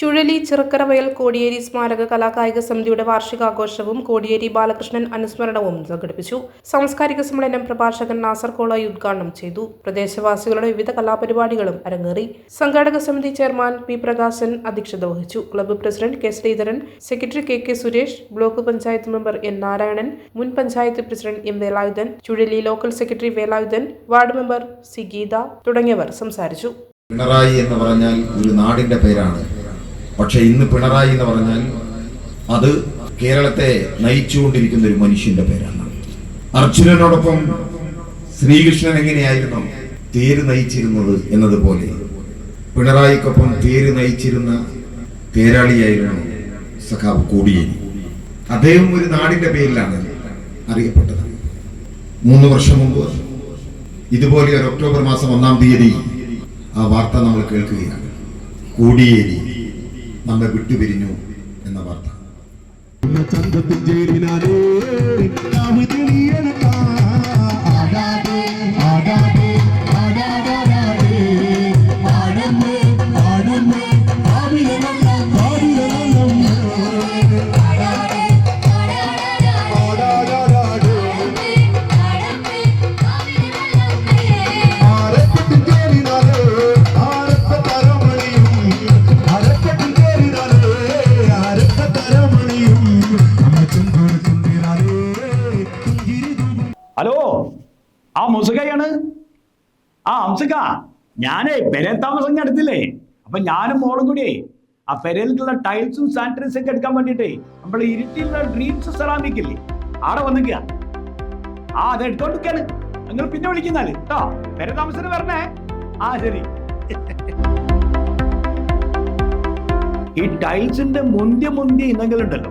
ചുഴലി ചിറക്കരവയൽ കോടിയേരി സ്മാരക കലാകായിക സമിതിയുടെ വാർഷികാഘോഷവും കോടിയേരി ബാലകൃഷ്ണൻ അനുസ്മരണവും സംഘടിപ്പിച്ചു. സാംസ്കാരിക സമ്മേളനം പ്രഭാഷകൻ നാസർ കോളായി ഉദ്ഘാടനം ചെയ്തു. പ്രദേശവാസികളുടെ വിവിധ കലാപരിപാടികളും അരങ്ങേറി. സംഘാടക സമിതി ചെയർമാൻ പി പ്രകാശൻ അധ്യക്ഷത വഹിച്ചു. Club president K Sreedharan secretary K K Suresh block panchayat member N Narayanan മുൻ panchayat president M Velayudhan Chuzhali local secretary Velayudhan ward member C Geetha തുടങ്ങിയവർ സംസാരിച്ചു. പിണറായി എന്ന് പറഞ്ഞാൽ ഒരു നാടിന്റെ പേരാണ്. പക്ഷെ ഇന്ന് പിണറായി എന്ന് പറഞ്ഞാൽ അത് കേരളത്തെ നയിച്ചുകൊണ്ടിരിക്കുന്ന ഒരു മനുഷ്യന്റെ പേരാണ്. അർജുനനോടൊപ്പം ശ്രീകൃഷ്ണൻ എങ്ങനെയായിരുന്നു തേര് നയിച്ചിരുന്നത് എന്നതുപോലെ പിണറായിക്കൊപ്പം തേര് നയിച്ചിരുന്ന തേരാളിയായിരുന്നു സഖാവ് കോടിയേരി. അദ്ദേഹം ഒരു നാടിന്റെ പേരിലാണ് അറിയപ്പെട്ടത്. മൂന്ന് വർഷം മുമ്പ് ഇതുപോലെ ഒരു ഒക്ടോബർ മാസം ഒന്നാം തീയതി ആ വാർത്ത നമ്മൾ കേൾക്കുകയാണ്. കോടിയേരി. നമ്മെ വിട്ടുപിരിഞ്ഞു എന്ന വാർത്ത. ചന്തത്തിൽ ചേരിനാലേ ആ മുസുകയാണ് ആ അംസുക ഞാനേ പെരേ താമസം അടുത്തില്ലേ അപ്പൊ ഞാനും മോളും കൂടിയേ ആ പെരയിലുള്ള ടൈൽസും സാനിറ്റൈസും ഒക്കെ എടുക്കാൻ വേണ്ടിട്ടേ നമ്മൾ ഇരുട്ടിലുള്ള ഡ്രീംസ് സെറാമിക് ഇല്ലേ ആടെ വന്നിക്കുക ആ അത് എടുത്തോണ്ടിരിക്കാണ് നിങ്ങൾ പിന്നെ വിളിക്കുന്നാൽ കേട്ടോ പെര താമസത്തിന് വരണേ. ആ ശരി. ഈ ടൈൽസിന്റെ മുന്തിയ മുന്തിയ ഇനങ്ങളുണ്ടല്ലോ.